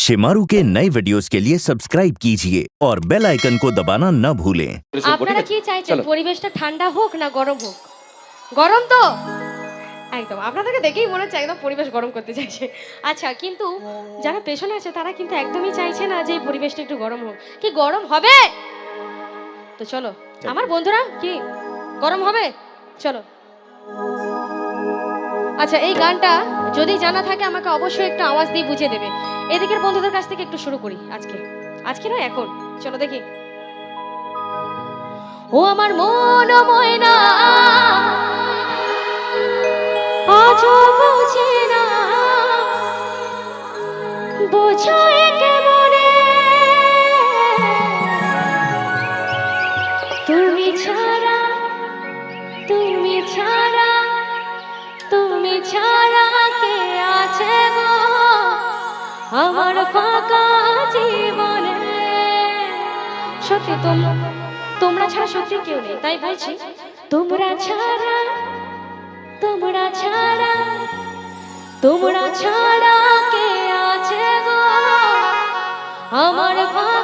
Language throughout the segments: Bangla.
शिमारू के नए वीडियोस के लिए सब्सक्राइब कीजिए और बेल आइकन को दबाना न भूलें আপনারা কি চাইছেন পরিবেশটা ঠান্ডা হোক না গরম হোক গরম তো একদম আপনাদেরকে দেখেই মনে হচ্ছে একদম পরিবেশ গরম করতে চাইছে আচ্ছা কিন্তু যারা পেছনে আছে তারা কিন্তু একদমই চাইছে না যে এই পরিবেশটা একটু গরম হোক কি গরম হবে তো চলো আমার বন্ধুরা কি গরম হবে চলো আচ্ছা এই গানটা যদি জানা থাকে, আমাকে অবশ্যই একটু আওয়াজ দিয়ে বুঝিয়ে দেবে। এদিকের বন্ধুদের কাছ থেকে একটু শুরু করি আজকে। আজকে না এখন। চলো দেখি। ও আমার মন ময়না বুঝে না। তুমি ছাড়া তুমি ছাড়া ছাড়া কে আছে গো, আমার ফাঁকা জীবনে। সত্যি তোমরা তোমরা ছাড়া সত্যি কেউ নেই, তাই বলছি, তোমরা ছাড়া তোমরা ছাড়া তোমরা ছাড়া কে আছে গো? আমার ফাঁকা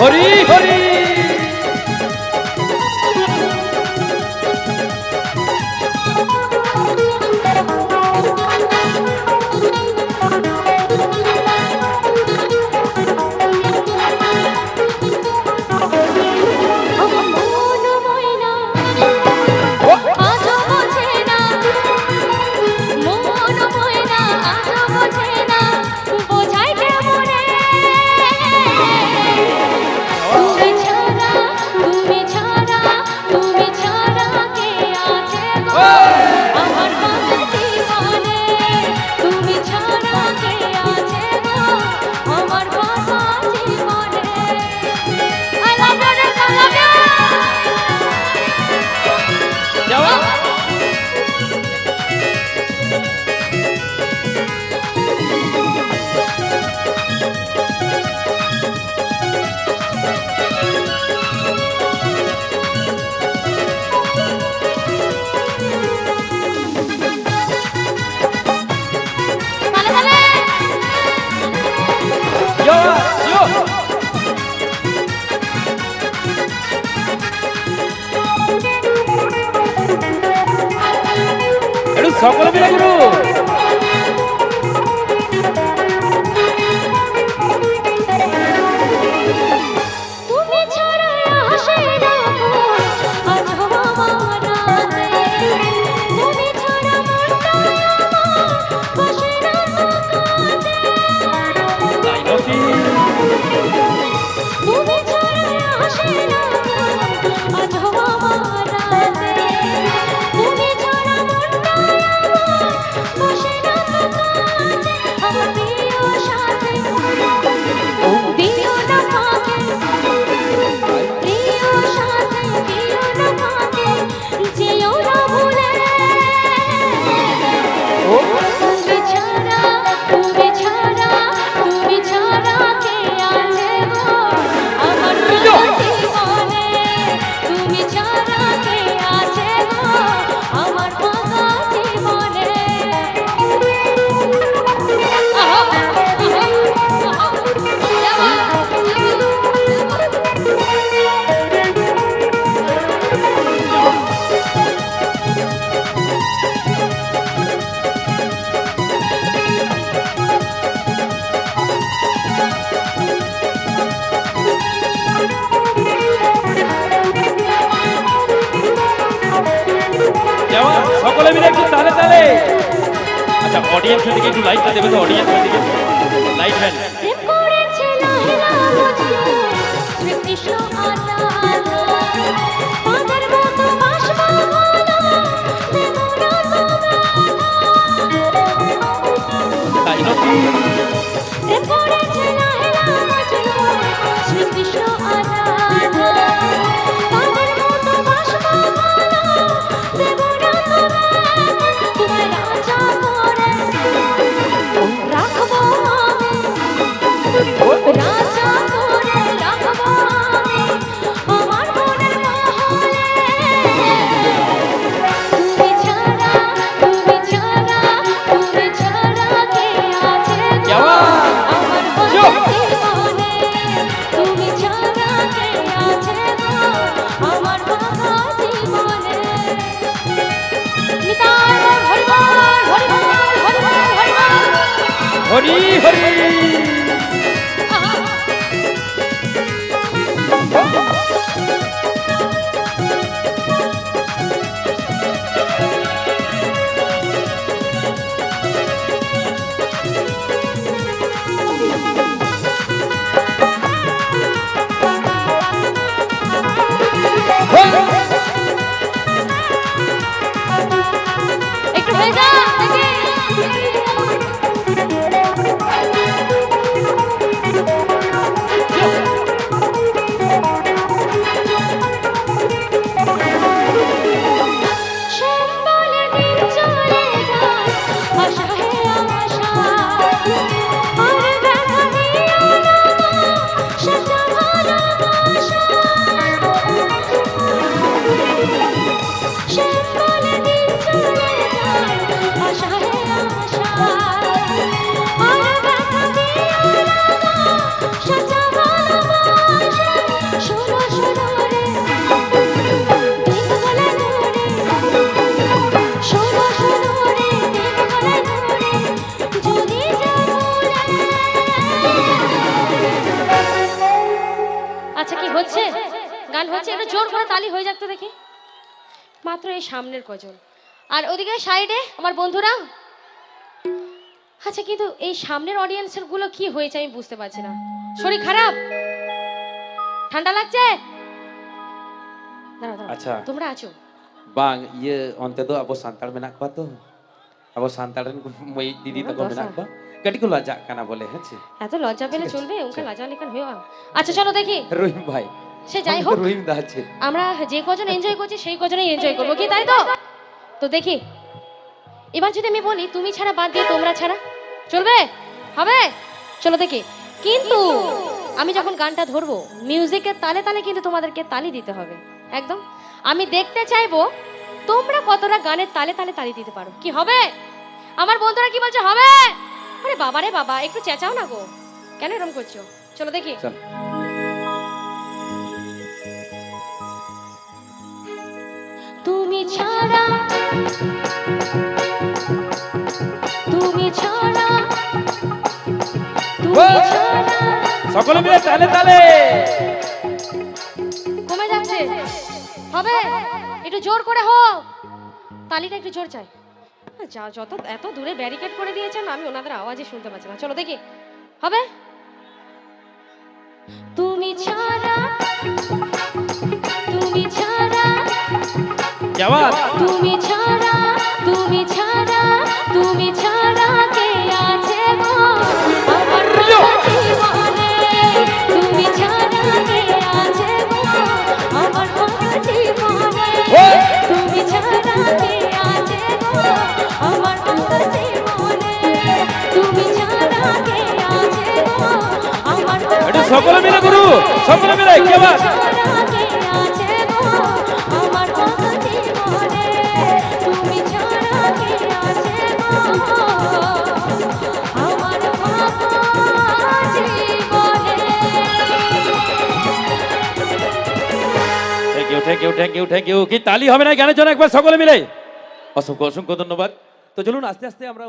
হরি হরি। একটু সকলে মিলে গুরু অডিয়েন্সের দিকে একটু লাইটটা দেবে তো অডিয়েন্সের দিকে লাইট ম্যান হরি হরি এই সামনের কজন আর ওদিকে সাইডে আমার বন্ধুরা আচ্ছা কিন্তু এই সামনের অডিয়েন্সেরগুলো কি হয়েছে আমি বুঝতে পারছি না শরীর খারাপ ঠান্ডা লাগছে। আচ্ছা। তোমরা আছো kuat tu. Abo santal ren moi didi Memang tu dosa. menak kuat. Kadi ko lajak kana boleh হচ্ছে এত লজ্জা পেলে চলবে ওকে। লজ্জা লেখান হয়ে আচ্ছা চলো দেখি রহিম ভাই সে যাই হোক রহিম দা আছে। আমরা যে কজন এনজয় করছি সেই কজনেই এনজয় করব। কি তাই তো? তো দেখি। এবার যদি আমি বলি তুমি ছাড়া বাদ দিয়ে তোমরা ছাড়া? চলবে? হবে? চলো দেখি। কিন্তু আমি যখন গানটা ধরবো মিউজিকের তালে তালে কিন্তু তোমাদেরকে তালি দিতে হবে। একদম? আমি দেখতে চাইব তোমরা কতটা গানের তালে তালে তালি দিতে পারো। কি হবে? আমার বন্ধুরা কি বলছে হবে? আরে বাবা রে বাবা একটু চেঁচাও না গো। কেন এরকম করছ? চলো দেখি। ছাড়া তুমি ছাড়া তুমি ছাড়া। সকলে মিলে তালে তালে। কমে যাচ্ছে। হবে? একটু জোর করে হোক তালিটা একটু জোর চাই। যা যত এত দূরে ব্যারিকেড করে দিয়েছেন আমি ওনাদের আওয়াজই শুনতে পাচ্ছি না। চলো দেখি। হবে? তুমি ছাড়া জওয়ান তুমি ছাড়া তুমি ছাড়া তুমি ছাড়া কে আছে গো? আমার জীবনে তুমি ছাড়া কে আছে গো? আমার জীবনে তুমি ছাড়া কে আছে গো? আমার জীবনে তুমি ছাড়া কে আছে গো? আমার সকলে মিলে গুরু সকলে মিলে কি thank you thank you thank you কি তালি হবে না গানের জন্য একবার সকলে মিলে? অসংখ্য অসংখ্য ধন্যবাদ। তো চলুন আস্তে আস্তে আমরা